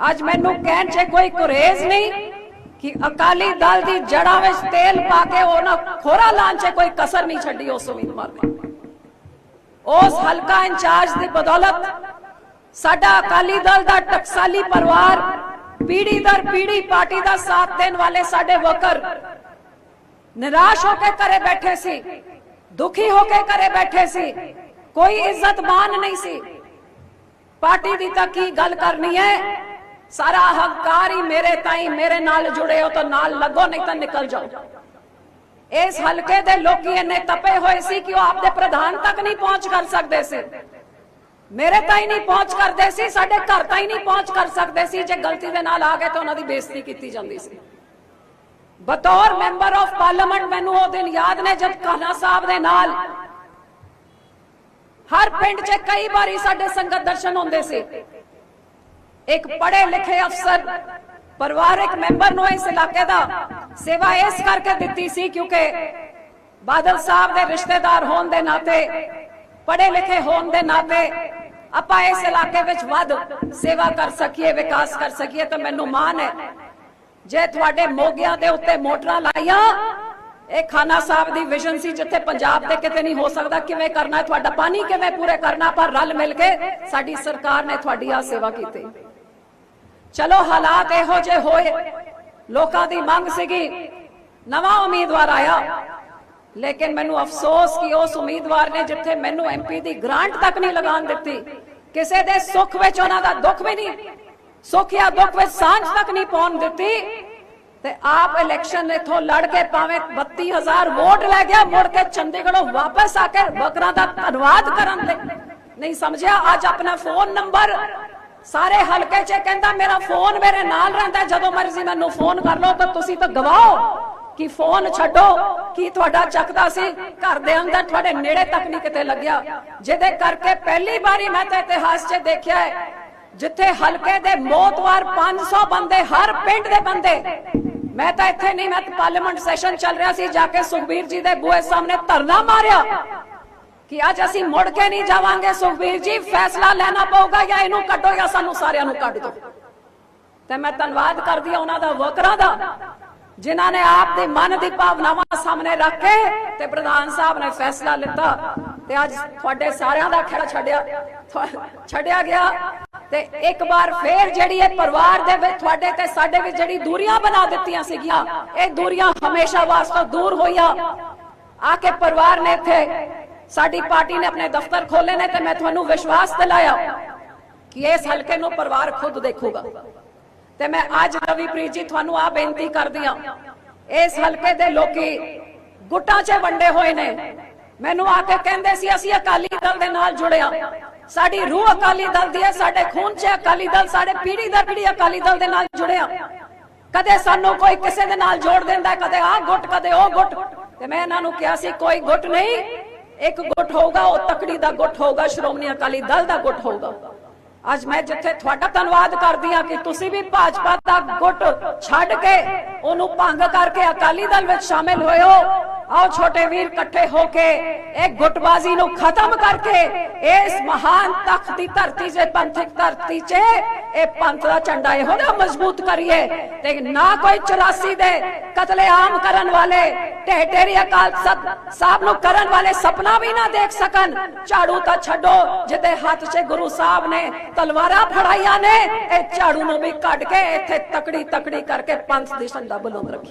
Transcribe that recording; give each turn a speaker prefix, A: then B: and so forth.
A: ਅੱਜ ਮੈਨੂੰ ਕਹਿਣ 'ਚ ਕੋਈ ਗੁਰੇਜ਼ ਨਹੀਂ ਕਿ ਅਕਾਲੀ ਦਲ ਦੀ ਜੜਾਂ ਵਿੱਚ ਤੇਲ ਪਾ ਕੇ ਉਹਨਾਂ ਖੋਰਾ ਲਾਉਣ 'ਚ ਕੋਈ ਕਸਰ ਨਹੀਂ ਛੱਡੀ ਉਸ ਉਮੀਦਵਾਰ ਨੇ। ਉਸ ਹਲਕਾ ਇੰਚਾਰਜ ਦੀ ਬਦੌਲਤ ਸਾਡਾ ਅਕਾਲੀ ਦਲ ਦਾ ਟਕਸਾਲੀ ਪਰਿਵਾਰ ਪੀੜੀ ਦਰ ਪੀੜੀ ਪਾਰਟੀ ਦਾ ਸਾਥ ਦੇਣ ਵਾਲੇ ਸਾਡੇ ਵਰਕਰ ਨਿਰਾਸ਼ ਹੋ ਕੇ ਘਰੇ ਬੈਠੇ ਸੀ, ਦੁਖੀ ਹੋ ਕੇ ਘਰੇ ਬੈਠੇ ਸੀ, ਕੋਈ ਇੱਜ਼ਤ ਮਾਨ ਨਹੀਂ ਸੀ। ਪਾਰਟੀ ਦੀ ਤਾਂ ਕੀ ਗੱਲ ਕਰਨੀ ਹੈ? ਸਾਰਾ ਹੰਕਾਰ ਹੀ ਮੇਰੇ ਤਾਈ, ਮੇਰੇ ਨਾਲ ਜੁੜੇ ਹੋ ਤਾਂ ਨਾਲ ਲੱਗੋ, ਨਹੀਂ ਤਾਂ ਨਿਕਲ ਜਾਓ। ਇਸ ਹਲਕੇ ਦੇ ਲੋਕੀ ਇੰਨੇ ਤਪੇ ਹੋਏ ਸੀ ਕਿ ਉਹ ਆਪਦੇ ਪ੍ਰਧਾਨ ਤੱਕ ਨਹੀਂ ਪਹੁੰਚ ਕਰ ਸਕਦੇ ਸੀ। ਮੇਰੇ ਤਾਈ ਨਹੀਂ ਪਹੁੰਚ ਕਰਦੇ ਸੀ, ਸਾਡੇ ਘਰ ਤਾਈ ਨਹੀਂ ਪਹੁੰਚ ਕਰ ਸਕਦੇ ਸੀ। ਜੇ ਗਲਤੀ ਦੇ ਨਾਲ ਆ ਗਏ ਤਾਂ ਉਹਨਾਂ ਦੀ ਬੇਇੱਜ਼ਤੀ ਕੀਤੀ ਜਾਂਦੀ ਸੀ। ਬਤੌਰ ਮੈਂਬਰ ਆਫ ਪਾਰਲੀਮੈਂਟ ਮੈਨੂੰ ਉਹ ਦਿਨ ਯਾਦ ਨੇ ਜਦ ਕਾਨਾ ਸਾਹਿਬ ਦੇ ਨਾਲ ਹਰ ਪਿੰਡ 'ਚ ਕਈ ਵਾਰੀ ਸਾਡੇ ਸੰਗਤ ਦਰਸ਼ਨ ਹੁੰਦੇ ਸੀ। ਇੱਕ ਪੜ੍ਹੇ ਲਿਖੇ ਅਫਸਰ ਪਰਿਵਾਰਕ ਮੈਂਬਰ ਨੂੰ ਇਸ ਇਲਾਕੇ ਦਾ ਸੇਵਾ ਇਸ ਕਰਕੇ ਦਿੱਤੀ ਸੀ ਕਿਉਂਕਿ ਬਾਦਲ ਸਾਹਿਬ ਦੇ ਰਿਸ਼ਤੇਦਾਰ ਹੋਣ ਦੇ ਨਾਤੇ, ਪੜ੍ਹੇ ਲਿਖੇ ਹੋਣ ਦੇ ਨਾਤੇ ਆਪਾਂ ਇਸ ਇਲਾਕੇ ਵਿੱਚ ਵੱਧ ਸੇਵਾ ਕਰ ਸਕੀਏ, ਵਿਕਾਸ ਕਰ ਸਕੀਏ ਤਾਂ ਮੈਨੂੰ ਮਾਣ ਹੈ। ਜੇ ਤੁਹਾਡੇ ਮੋਗਿਆਂ ਦੇ ਉੱਤੇ ਮੋਟਰਾਂ ਲਾਈਆਂ, ਇਹ ਖਾਨਾ ਸਾਹਿਬ ਦੀ ਵਿਜ਼ਨ ਸੀ ਜਿੱਥੇ ਪੰਜਾਬ ਦੇ ਕਿਤੇ ਨਹੀਂ ਹੋ ਸਕਦਾ, ਕਿਵੇਂ ਕਰਨਾ, ਤੁਹਾਡਾ ਪਾਣੀ ਕਿਵੇਂ ਪੂਰੇ ਕਰਨਾ ਪਰ ਰਲ ਮਿਲ ਕੇ ਸਾਡੀ ਸਰਕਾਰ ਨੇ ਤੁਹਾਡੀ ਆ ਸੇਵਾ ਕੀਤੀ। ਚਲੋ ਹਾਲਾਤ ਇਹੋ ਜਿਹੇ ਹੋਏ। ਲੋਕਾਂ ਦੀ ਮੰਗ ਸੀਗੀ। ਨਵਾਂ ਉਮੀਦਵਾਰ ਆਇਆ। ਲੇਕਿਨ ਮੈਨੂੰ ਅਫਸੋਸ ਕਿ ਉਸ ਉਮੀਦਵਾਰ ਨੇ ਜਿੱਥੇ ਮੈਨੂੰ ਐਮਪੀ ਦੀ ਗ੍ਰਾਂਟ ਤੱਕ ਨਹੀਂ ਲਗਾਉਣ ਦਿੱਤੀ, ਕਿਸੇ ਦੇ ਸੁੱਖ ਵਿੱਚ ਉਹਨਾਂ ਦਾ ਦੁੱਖ ਵੀ ਨਹੀਂ, ਸੁੱਖ ਜਾਂ ਦੁੱਖ ਵਿੱਚ ਸਾਂਝ ਤੱਕ ਨਹੀਂ ਪਾਉਣ ਦਿੱਤੀ। ਤੇ ਆਪ ਇਲੈਕਸ਼ਨ ਇਥੋਂ ਲੜ ਕੇ ਭਾਵੇਂ 32000 ਵੋਟ ਲੈ ਗਿਆ, ਮੁੜ ਕੇ ਚੰਡੀਗੜ੍ਹੋਂ ਵਾਪਸ ਆ ਕੇ ਵਕਰਾਂ ਦਾ ਧੰਨਵਾਦ ਕਰਨ ਲਈ ਨਹੀਂ ਸਮਝਿਆ? ਅੱਜ ਆਪਣਾ ਫੋਨ ਨੰਬਰ ਸਾਰੇ ਹਲਕੇ 'ਚ ਕਹਿੰਦਾ, ਮੇਰਾ ਫੋਨ ਮੇਰੇ ਨਾਲ ਰਹਿੰਦਾ, ਜਦੋਂ ਮਰਜ਼ੀ ਮੈਨੂੰ ਫੋਨ ਕਰ ਲਓ, ਤਾਂ ਤੁਸੀਂ ਤਾਂ ਗਵਾਓ। ਕਿ ਫੋਨ ਛੱਡੋ, ਕੀ ਤੁਹਾਡਾ ਚੱਕਦਾ ਸੀ? ਘਰ ਦੇ ਅੰਦਰ ਤੁਹਾਡੇ ਨੇੜੇ ਤੱਕ ਨਹੀਂ ਕਿਤੇ ਲੱਗਿਆ। ਜਿਹਦੇ ਕਰਕੇ ਪਹਿਲੀ ਵਾਰੀ ਮੈਂ ਤਾਂ ਇਤਿਹਾਸ 'ਚ ਦੇਖਿਆ ਹੈ, ਜਿੱਥੇ ਹਲਕੇ ਦੇ ਮੋਤਵਾਰ 500 ਬੰਦੇ, ਹਰ ਪਿੰਡ ਦੇ ਬੰਦੇ। ਮੈਂ ਤਾਂ ਇੱਥੇ ਨਹੀਂ, ਮੈਂ ਪਾਰਲੀਮੈਂਟ ਸੈਸ਼ਨ ਚੱਲ ਰਿਹਾ ਸੀ, ਜਾ ਕੇ ਸੁਖਬੀਰ ਜੀ ਦੇ ਬੂਹੇ ਸਾਹਮਣੇ ਧਰਨਾ ਮਾਰਿਆ। ਕਿ ਅੱਜ ਅਸੀਂ ਮੁੜ ਕੇ ਨਹੀਂ ਜਾਵਾਂਗੇ। ਸੁਖਬੀਰ ਜੀ, ਫੈਸਲਾ ਲੈਣਾ ਪਊਗਾ ਜਾਂ ਇਹਨੂੰ ਕੱਢੋ ਜਾਂ ਸਾਨੂੰ ਸਾਰਿਆਂ ਨੂੰ ਕੱਢ ਦਿਓ। ਤੇ ਮੈਂ ਧੰਨਵਾਦ ਕਰਦੀ ਹਾਂ ਉਹਨਾਂ ਦਾ ਵਰਕਰਾਂ ਦਾ, ਜਿਨ੍ਹਾਂ ਨੇ ਆਪ ਦੇ ਮਨ ਦੀ ਭਾਵਨਾਵਾਂ ਸਾਹਮਣੇ ਰੱਖ ਕੇ ਤੇ ਪ੍ਰਧਾਨ ਸਾਹਿਬ ਨੇ ਫੈਸਲਾ ਲਿੱਤਾ। ਤੇ ਅੱਜ ਤੁਹਾਡੇ ਸਾਰਿਆਂ ਦਾ ਖੇੜਾ ਛੱਡਿਆ ਛੱਡਿਆ ਗਿਆ। ਤੇ ਇੱਕ ਵਾਰ ਫੇਰ ਜਿਹੜੀ ਇਹ ਪਰਿਵਾਰ ਦੇ ਵਿੱਚ ਤੁਹਾਡੇ ਤੇ ਸਾਡੇ ਵਿੱਚ ਜਿਹੜੀ ਦੂਰੀਆਂ ਬਣਾ ਦਿੱਤੀਆਂ ਸੀਗੀਆਂ, ਇਹ ਦੂਰੀਆਂ ਹਮੇਸ਼ਾ ਵਾਸਤੇ ਦੂਰ ਹੋਈਆਂ। ਆ ਕੇ ਪਰਿਵਾਰ ਨੇ ਇੱਥੇ ਸਾਡੀ ਪਾਰਟੀ ਨੇ ਆਪਣੇ ਦਫ਼ਤਰ ਖੋਲੇ ਨੇ ਤੇ ਮੈਂ ਤੁਹਾਨੂੰ ਵਿਸ਼ਵਾਸ ਦਿਲਾਇਆ ਕਿ ਇਸ ਹਲਕੇ ਨੂੰ ਪਰਿਵਾਰ ਖੁਦ ਦੇਖੂਗਾ। ਤੇ ਮੈਂ ਅੱਜ ਰਵੀਪ੍ਰੀਤ ਜੀ, ਤੁਹਾਨੂੰ ਆ ਬੇਨਤੀ ਕਰਦੀ ਆ ਇਸ ਹਲਕੇ ਦੇ ਲੋਕੀ ਗੁੱਟਾਂ 'ਚ ਵੰਡੇ ਹੋਏ ਨੇ। ਮੈਨੂੰ ਆ ਕੇ ਕਹਿੰਦੇ ਸੀ, ਅਸੀਂ ਅਕਾਲੀ ਦਲ ਦੇ ਨਾਲ ਜੁੜਿਆ। ਸਾਡੀ ਰੂਹ ਅਕਾਲੀ ਦਲ ਦੀ ਹੈ, ਸਾਡੇ ਖੂਨ 'ਚ ਅਕਾਲੀ ਦਲ, ਸਾਡੇ ਪੀੜੀ ਦਰ ਪੀੜੀ ਅਕਾਲੀ ਦਲ ਦੇ ਨਾਲ ਜੁੜਿਆ। ਕਦੇ ਸਾਨੂੰ ਕੋਈ ਕਿਸੇ ਦੇ ਨਾਲ ਜੋੜ ਦਿੰਦਾ, ਕਦੇ ਆਹ ਗੁੱਟ, ਕਦੇ ਉਹ ਗੁੱਟ। ਤੇ ਮੈਂ ਇਹਨਾਂ ਨੂੰ ਕਿਹਾ ਸੀ, ਕੋਈ ਗੁੱਟ ਨਹੀਂ ਇੱਕ ਗੁੱਟ ਹੋਊਗਾ, ਉਹ ਤਕੜੀ ਦਾ ਗੁੱਟ ਹੋਊਗਾ, ਸ਼੍ਰੋਮਣੀ ਅਕਾਲੀ ਦਲ ਦਾ ਗੁੱਟ ਹੋਊਗਾ। ਅੱਜ ਮੈਂ ਜਿੱਥੇ ਤੁਹਾਡਾ ਧੰਨਵਾਦ ਕਰਦੀ ਹਾਂ ਕਿ ਤੁਸੀਂ ਵੀ ਭਾਜਪਾ ਦਾ ਗੁੱਟ ਛੱਡ ਕੇ ਉਹਨੂੰ ਭੰਗ ਕਰਕੇ ਅਕਾਲੀ ਦਲ ਵਿੱਚ ਸ਼ਾਮਿਲ ਹੋਏ ਹੋ ਆਓ ਛੋਟੇ ਵੀਰ ਇਕੱਠੇ ਹੋ ਕੇ ਇਹ ਗੁੱਟਬਾਜ਼ੀ ਨੂੰ ਖਤਮ ਕਰਕੇ ਇਸ ਮਹਾਨ ਤਖਤ ਦੀ ਧਰਤੀ 'ਤੇ ਪੰਥਕ ਧਰਤੀ 'ਚ ਇਹ ਪੰਥ ਦਾ ਝੰਡਾ ਇਹੋ ਜਿਹਾ ਮਜ਼ਬੂਤ ਕਰੀਏ ਤੇ ਨਾ ਕੋਈ 84 ਦੇ ਕਤਲੇਆਮ ਕਰਨ ਵਾਲੇ ਢੇਢੇਰੀ ਅਕਾਲ ਸਾਹਿਬ ਨੂੰ ਕਰਨ ਵਾਲੇ ਸੁਪਨਾ ਵੀ ਨਾ ਦੇਖ ਸਕਣ। ਝਾੜੂ ਤਾਂ ਛੱਡੋ, ਜਿਹਦੇ ਹੱਥ 'ਚ ਗੁਰੂ ਸਾਹਿਬ ਨੇ ਤਲਵਾਰਾਂ ਫੜਾਈਆਂ ਨੇ, ਇਹ ਝਾੜੂ ਨੂੰ ਵੀ ਕੱਢ ਕੇ ਇੱਥੇ ਤਕੜੀ ਤਕੜੀ ਕਰਕੇ ਪੰਥ ਦੀ ਝੰਡਾ ਬੁਲੰਦ ਰੱਖੀ।